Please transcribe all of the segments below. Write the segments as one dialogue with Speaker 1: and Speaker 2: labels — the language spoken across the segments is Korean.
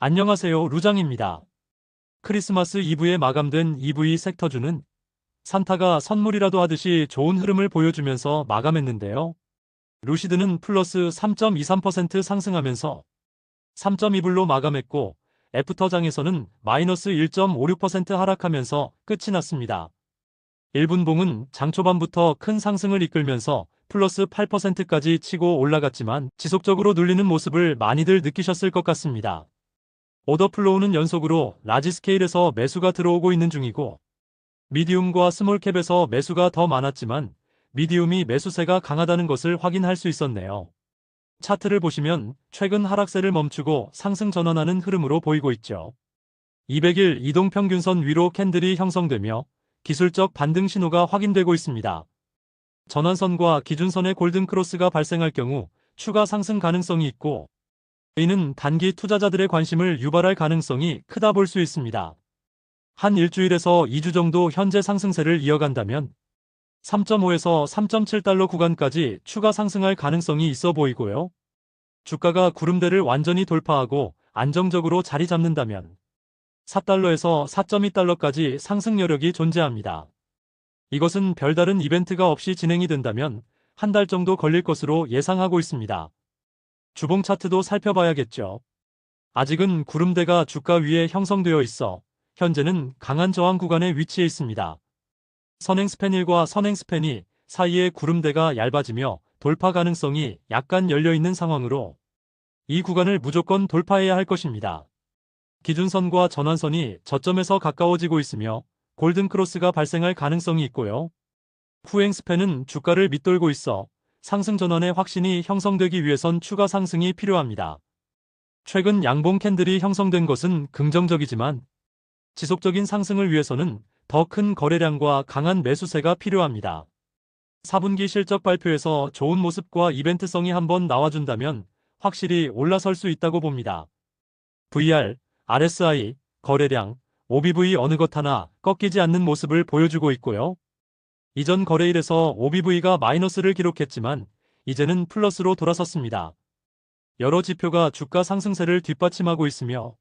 Speaker 1: 안녕하세요. 루장입니다. 크리스마스 이브에 마감된 EV 섹터주는 산타가 선물이라도 하듯이 좋은 흐름을 보여주면서 마감했는데요. 루시드는 플러스 3.23% 상승하면서 3.2불로 마감했고 애프터장에서는 마이너스 1.56% 하락하면서 끝이 났습니다. 1분봉은 장 초반부터 큰 상승을 이끌면서 플러스 8%까지 치고 올라갔지만 지속적으로 눌리는 모습을 많이들 느끼셨을 것 같습니다. 오더플로우는 연속으로 라지 스케일에서 매수가 들어오고 있는 중이고 미디움과 스몰캡에서 매수가 더 많았지만 미디움이 매수세가 강하다는 것을 확인할 수 있었네요. 차트를 보시면 최근 하락세를 멈추고 상승 전환하는 흐름으로 보이고 있죠. 200일 이동평균선 위로 캔들이 형성되며 기술적 반등 신호가 확인되고 있습니다. 전환선과 기준선의 골든 크로스가 발생할 경우 추가 상승 가능성이 있고 이는 단기 투자자들의 관심을 유발할 가능성이 크다 볼 수 있습니다. 한 일주일에서 2주 정도 현재 상승세를 이어간다면 3.5에서 3.7달러 구간까지 추가 상승할 가능성이 있어 보이고요. 주가가 구름대를 완전히 돌파하고 안정적으로 자리 잡는다면 4달러에서 4.2달러까지 상승 여력이 존재합니다. 이것은 별다른 이벤트가 없이 진행이 된다면 한 달 정도 걸릴 것으로 예상하고 있습니다. 주봉 차트도 살펴봐야겠죠. 아직은 구름대가 주가 위에 형성되어 있어 현재는 강한 저항 구간에 위치해 있습니다. 선행 스팬 1과 선행 스팬 2 사이의 구름대가 얇아지며 돌파 가능성이 약간 열려 있는 상황으로 이 구간을 무조건 돌파해야 할 것입니다. 기준선과 전환선이 저점에서 가까워지고 있으며 골든 크로스가 발생할 가능성이 있고요. 후행 스팬은 주가를 밑돌고 있어 상승 전환의 확신이 형성되기 위해선 추가 상승이 필요합니다. 최근 양봉 캔들이 형성된 것은 긍정적이지만 지속적인 상승을 위해서는 더 큰 거래량과 강한 매수세가 필요합니다. 4분기 실적 발표에서 좋은 모습과 이벤트성이 한번 나와준다면 확실히 올라설 수 있다고 봅니다. VR, RSI, 거래량, OBV 어느 것 하나 꺾이지 않는 모습을 보여주고 있고요. 이전 거래일에서 OBV가 마이너스를 기록했지만 이제는 플러스로 돌아섰습니다. 여러 지표가 주가 상승세를 뒷받침하고 있으며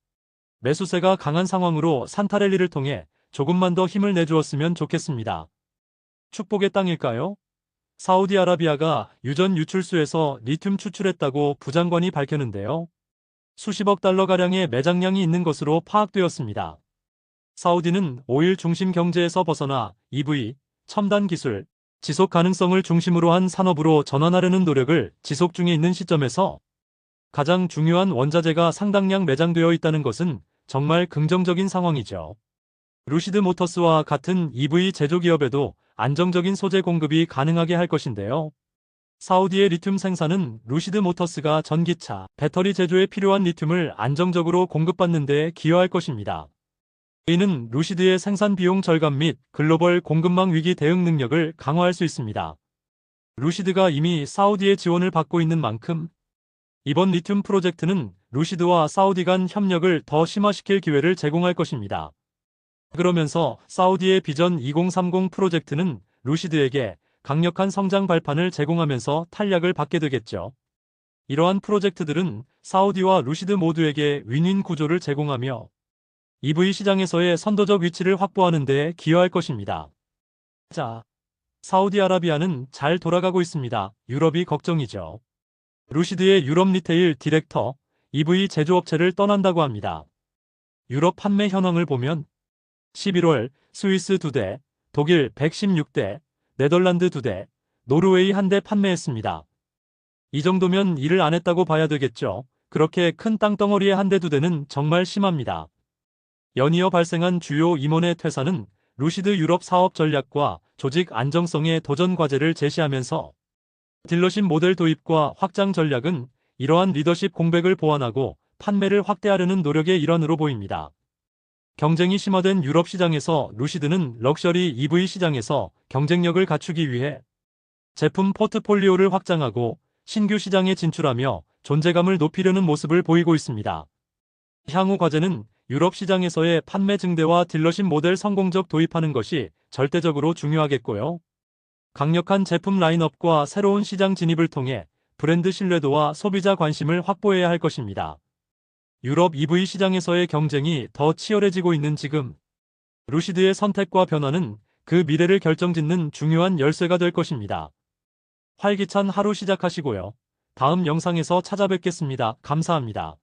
Speaker 1: 매수세가 강한 상황으로 산타랠리를 통해 조금만 더 힘을 내주었으면 좋겠습니다. 축복의 땅일까요? 사우디아라비아가 유전 유출수에서 리튬 추출했다고 부장관이 밝혔는데요. 수십억 달러가량의 매장량이 있는 것으로 파악되었습니다. 사우디는 오일 중심 경제에서 벗어나 EV, 첨단 기술, 지속 가능성을 중심으로 한 산업으로 전환하려는 노력을 지속 중에 있는 시점에서 가장 중요한 원자재가 상당량 매장되어 있다는 것은 정말 긍정적인 상황이죠. 루시드 모터스와 같은 EV 제조기업에도 안정적인 소재 공급이 가능하게 할 것인데요. 사우디의 리튬 생산은 루시드 모터스가 전기차, 배터리 제조에 필요한 리튬을 안정적으로 공급받는 데 기여할 것입니다. 이는 루시드의 생산 비용 절감 및 글로벌 공급망 위기 대응 능력을 강화할 수 있습니다. 루시드가 이미 사우디의 지원을 받고 있는 만큼 이번 리튬 프로젝트는 루시드와 사우디 간 협력을 더 심화시킬 기회를 제공할 것입니다. 그러면서 사우디의 비전 2030 프로젝트는 루시드에게 강력한 성장 발판을 제공하면서 탄력을 받게 되겠죠. 이러한 프로젝트들은 사우디와 루시드 모두에게 윈윈 구조를 제공하며 EV 시장에서의 선도적 위치를 확보하는 데 기여할 것입니다. 자, 사우디아라비아는 잘 돌아가고 있습니다. 유럽이 걱정이죠. 루시드의 유럽 리테일 디렉터 EV 제조업체를 떠난다고 합니다. 유럽 판매 현황을 보면 11월 스위스 2대, 독일 116대, 네덜란드 2대, 노르웨이 1대 판매했습니다. 이 정도면 일을 안 했다고 봐야 되겠죠. 그렇게 큰 땅덩어리의 한 대 두 대는 정말 심합니다. 연이어 발생한 주요 임원의 퇴사는 루시드 유럽 사업 전략과 조직 안정성의 도전 과제를 제시하면서 딜러십 모델 도입과 확장 전략은 이러한 리더십 공백을 보완하고 판매를 확대하려는 노력의 일환으로 보입니다. 경쟁이 심화된 유럽 시장에서 루시드는 럭셔리 EV 시장에서 경쟁력을 갖추기 위해 제품 포트폴리오를 확장하고 신규 시장에 진출하며 존재감을 높이려는 모습을 보이고 있습니다. 향후 과제는 유럽 시장에서의 판매 증대와 딜러십 모델 성공적 도입하는 것이 절대적으로 중요하겠고요. 강력한 제품 라인업과 새로운 시장 진입을 통해 브랜드 신뢰도와 소비자 관심을 확보해야 할 것입니다. 유럽 EV 시장에서의 경쟁이 더 치열해지고 있는 지금 루시드의 선택과 변화는 그 미래를 결정짓는 중요한 열쇠가 될 것입니다. 활기찬 하루 시작하시고요. 다음 영상에서 찾아뵙겠습니다. 감사합니다.